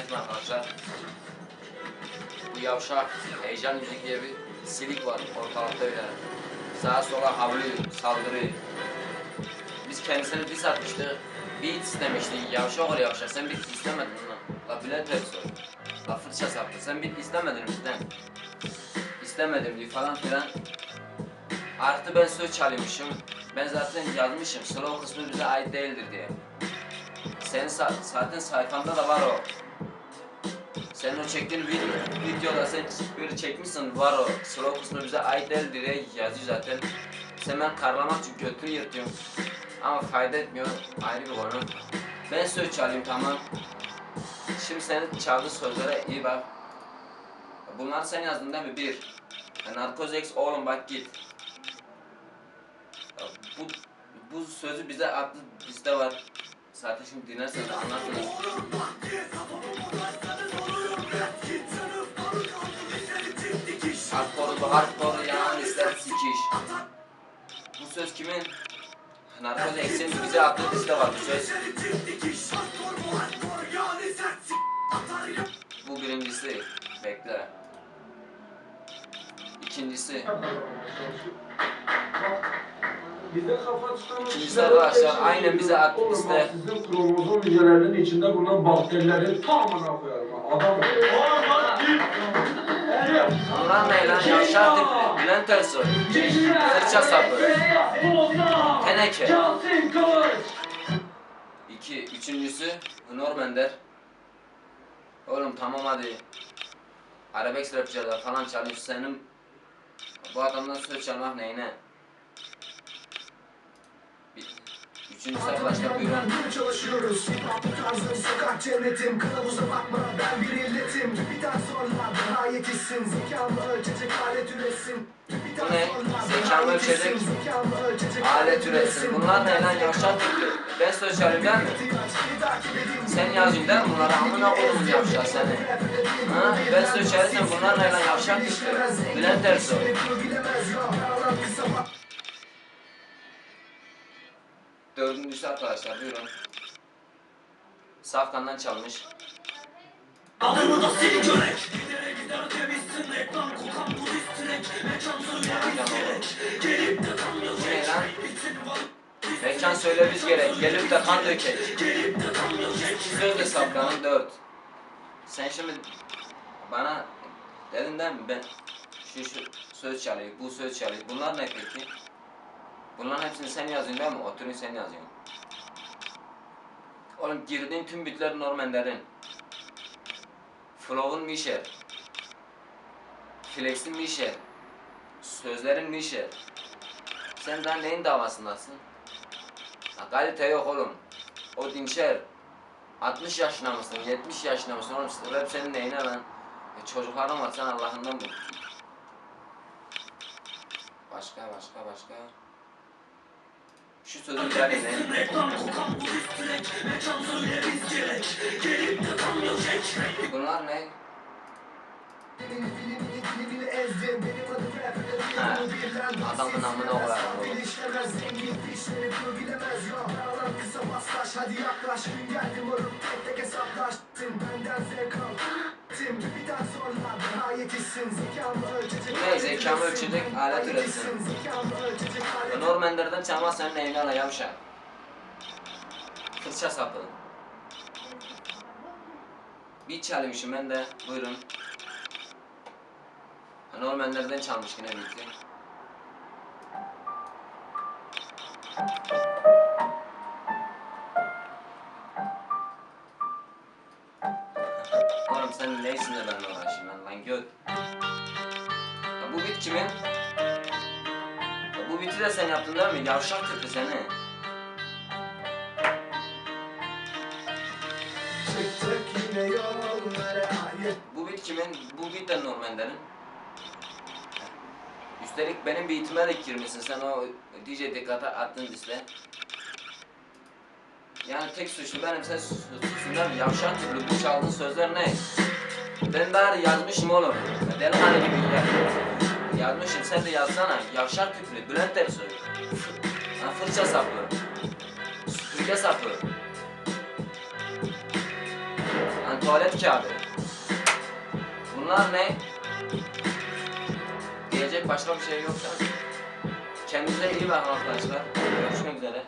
Selamünaleyküm arkadaşlar. Bu yavşak heyecan müzik diye bir silik var ortalıkta öyle. Sağa sola havlıyor, saldırıyor. Biz kendisine diss atmıştık. Beat istemişti. Yavşak ol yavşak. Sen beat istemedin lan. La Bülent Ersoy. La fırça saptı. Sen beat istemedin bizden. İstemedim diyor falan filan. Artı ben söz çalıyormuşum. Ben zaten yazmışım. Slow kısmı bize ait değildir diye. Senin zaten sayfanda da var o. Senin o çektiğin video, videoda sen böyle çekmişsin var o. Slow kısmı bize ait değil diye yazıyor zaten. Sen ben karlamak için götünü yırtıyorum. Ama fayda etmiyor. Ayrı bir konu. Ben söz çalayım tamam. Şimdi senin çaldığın sözlere iyi bak. Bunlar sen yazdın değil mi? Bir. Narkozex oğlum bak git. Ya Bu, bu sözü bize attı bizde var. Zaten şimdi dinlerseniz anlarsınız. Hardcore yanan ister sikiş. Bu söz kimin? Narkoz Eksen bize attığı bizde var bu söz. Bu birincisi. Bekle. İkincisi. Bize kafa çıkan İkincisi arkadaşlar aynen bize attı bizde. sizin kromozom hücrelerinin içinde bulunan bakterilerin tamamına koyarım. Adam ol. Onlar ne lan yavşak tipli. Bülent Ersoy. Fırça sapı. Teneke. İki. Üçüncüsü Normender. Oğlum tamam hadi. Arabesk rapçiler falan çalıyor senin. Bu adamdan söz çalmak neyine? Üçüncüsü arkadaşlar buyurun. Çalışıyoruz Hip-hop tarzım sokak cennetim Kılavuza bakma ben bir illetim TÜBİTAK sorular daha yetişsin Zekamı ölçecek alet üretsin Bu ne? Zekamı ölçecek Alet üretsin. Bunlar ne lan yavşak. Ben söz değil mi? Sen mi bunları? Amına koydum yavşak seni. Ha? Ben söz çalırsam bunlar ne lan yavşak tipli. Bülent Ersoy. Dördüncüsü arkadaşlar buyurun. Safkan'dan çalmış. Adımı da sil görek ne lan? Mekan söyle biz gerek. Gelip de kan dökek. De Safkan'ın dört. Sen şimdi bana dedin değil mi ben şu, şu söz çalayım, bu söz çalayım. Bunlar ne peki? Bunların hepsini sen yazıyorsun değil mi? Oturuyorsun sen yazıyorsun. Oğlum girdiğin tüm bitler Normanlerin. Flow'un Mişer. Flex'in Mişer. Sözlerin Mişer. Sen daha neyin davasındasın? Ha, kalite yok oğlum. O dinçer. 60 yaşına mısın? 70 yaşına mısın? Oğlum rap senin neyine lan? E, çocukların var sen Allah'ından bul. Başka başka başka. Şu sözü dinle. Reklam kokan turist adamın amına koyarım. Hadi yaklaş gün geldi moruk tek tek hesaplaş Benden zevk al Bir daha yetişsin Zekamı ölçecek Ne, zekamı ölçecek alet üretsin. Normander'den çalmaz senin neyine ala yavşak. Fırça sapı. Bir çalıyormuşum ben de. Buyurun. Normander'den çalmış yine bitti. Oğlum sen neysin de benimle uğraşayım lan lan göt. Ya bu bit kimin? Ya bu biti de sen yaptın değil mi? Yavşak tipi seni. Çıktık yine yollara Hayır Bu bit kimin? Bu bit de Normander'in. Üstelik benim beatime de girmişsin sen o DJ dikkate attın liste. Yani tek suçlu benim sen suçlusun değil mi? Yavşak tipi bu çaldığın sözler ne? Ben bari yazmışım oğlum. Delikanlı gibi ya. Yazmışım sen de yazsana. Yavşak tipi Bülent Ersoy. Ha, fırça sapı. Süpürge sapı. Lan tuvalet kağıdı. Bunlar ne? Başka bir şey yok. Kendinize iyi bakın arkadaşlar. Görüşmek üzere.